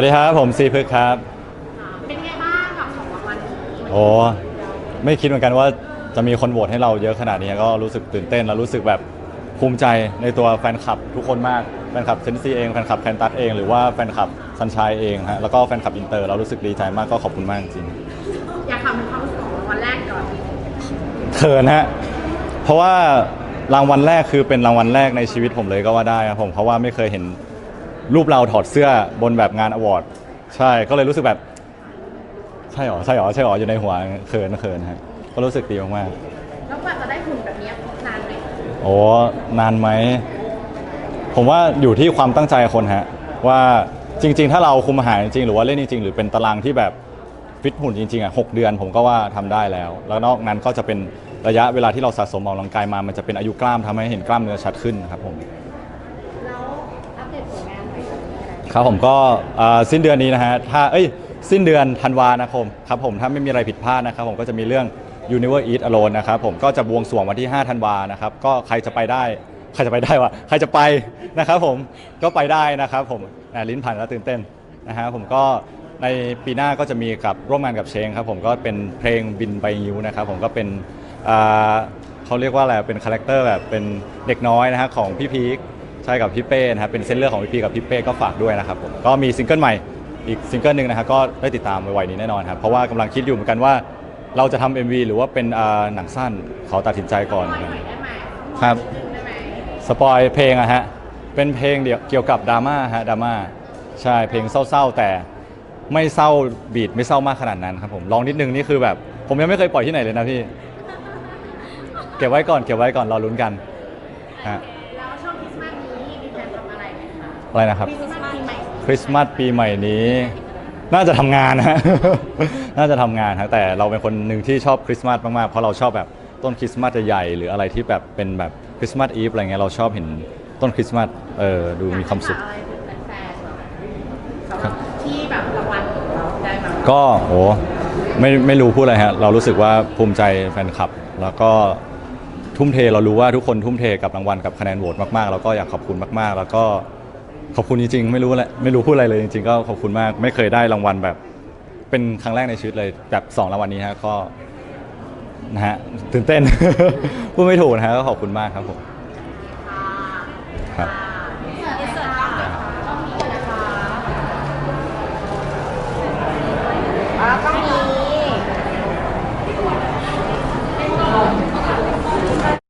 สวัสดีครับผมซีพึกษ์ครับ เป็นไงบ้างกับของรางวัลนี้โอ้ไม่คิดเหมือนกันว่าจะมีคนโหวตให้เราเยอะขนาดนี้ก็รู้สึกตื่นเต้น แล้วรู้สึกแบบภูมิใจในตัวแฟนคลับทุกคนมาก แฟนคลับเซนซีเอง แฟนคลับแคนตัสเอง หรือว่าแฟนคลับซันชัยเองฮะแล้วก็แฟนคลับอินเตอร์เรารู้สึกดีใจมากก็ขอบคุณมากจริงอยากถามถึงความรู้สึกของรางวัลแรกก่อนเขินฮะเพราะว่ารางวัลแรกคือเป็นรางวัลแรกในชีวิตผมเลยก็ว่าได้ครับผมเพราะว่าไม่เคยเห็น รูปเราถอดเสื้อบนแบบงานอวอร์ดใช่ก็เลยรู้สึกแบบ ใช่หรอใช่หรอใช่หรออยู่ในหัวเขินเขินฮะก็รู้สึกดีมากๆแล้วกว่าจะได้หุ่นแบบนี้นานไหมโอ้นานไหม ผมว่าอยู่ที่ความตั้งใจคนฮะ ว่าจริง ๆ ถ้าเราคุมอาหารจริงๆหรือว่าเล่นจริงๆ หรือเป็นตารางที่แบบฟิตหุ่นจริงๆอะหกเดือนผมก็ว่าทำได้แล้ว แล้วนอกนั้นก็จะเป็นระยะเวลาที่เราสะสมออกกำลังกายมามันจะเป็นอายุกล้ามทำให้เห็นกล้ามเนื้อชัดขึ้นครับผม แล้วอัปเดตผลงานหน่อยจะมีอะไร ครับผมก็เอ่อสิ้นเดือนนี้นะฮะถ้าเอ้ยสิ้นเดือนธันวานะครับผมครับผมถ้าไม่มีอะไรผิดพลาดนะครับผมก็จะมีเรื่อง Universe Eat Alone นะครับผมก็จะบวงสรวงวันที่ 5 ธันวานะครับก็ใครจะไปได้ใครจะไปได้วะใครจะไปนะครับผมก็ไปได้นะครับผมอ่ลิ้นพันแล้วตื่นเต้นนะฮะผมก็ในปีหน้าก็จะมีกับร่วมงานกับเชงครับผมก็เป็นเพลงบินไปยิวนะครับผมก็เป็นอ่าเขาเรียกว่าอะไรเป็นคาแรคเตอร์แบบเป็นเด็กน้อยนะฮะของพี่พีค ใช่กับพี่เป้นะครับเป็นเส้นเรื่องของพี่พีกับพี่เป้ก็ฝากด้วยนะครับผมก็มีซิงเกิลใหม่อีกซิงเกิลหนึ่งนะครับก็ได้ติดตามไวๆนี้แน่นอนครับเพราะว่ากำลังคิดอยู่เหมือนกันว่า เราจะทำ MV หรือว่าเป็นอ่าหนังสั้นขอตัดสินใจก่อนหน่อยได้ไหมครับ ได้ไหมสปอยเพลงอะฮะ เป็นเพลงเดียวเกี่ยวกับดราม่าฮะดราม่าใช่เพลงเศร้าๆ แต่ไม่เศร้าบีดไม่เศร้ามากขนาดนั้นครับผมลองนิดนึงนี่คือแบบ ผมยังไม่เคยปล่อยที่ไหนเลยนะพี่ เก็บไว้ก่อนเก็บไว้ก่อนรอลุ้นกันฮะแล้วช่ อะไรนะครับคริสต์มาสปีใหม่คริสต์มาสปีใหม่นี้ น่าจะทำงานนะ น่าจะทำงานครับแต่เราเป็นคนหนึ่งที่ชอบคริสต์มาสมากๆ เพราะเราชอบแบบต้นคริสต์มาสใหญ่ๆหรืออะไรที่แบบเป็นแบบคริสต์มาสอีฟอะไรเงี้ยเราชอบเห็นต้นคริสต์มาสเออดูมีความสุข อะไรถึงแฟนๆเหรอสำหรับที่แบบรางวัลของเราได้มาก็โอ้ไม่ไม่รู้พูดอะไรฮะเรารู้สึกว่าภูมิใจแฟนคลับ แล้วก็ทุ่มเทเรารู้ว่าทุกคนทุ่มเทกับรางวัลกับคะแนนโหวตมากๆ แล้วก็อยากขอบคุณมากๆ แล้วก็ ขอบคุณจริงๆ ไม่รู้อะไรไม่รู้พูดอะไรเลยจริงๆ ก็ขอบคุณมาก ไม่เคยได้รางวัลแบบ เป็นครั้งแรกในชีวิตเลยแบบสองรางวัลนี้ฮะก็นะฮะตื่นเต้น พูดไม่ถูกนะฮะก็ขอบคุณมากครับผมครับ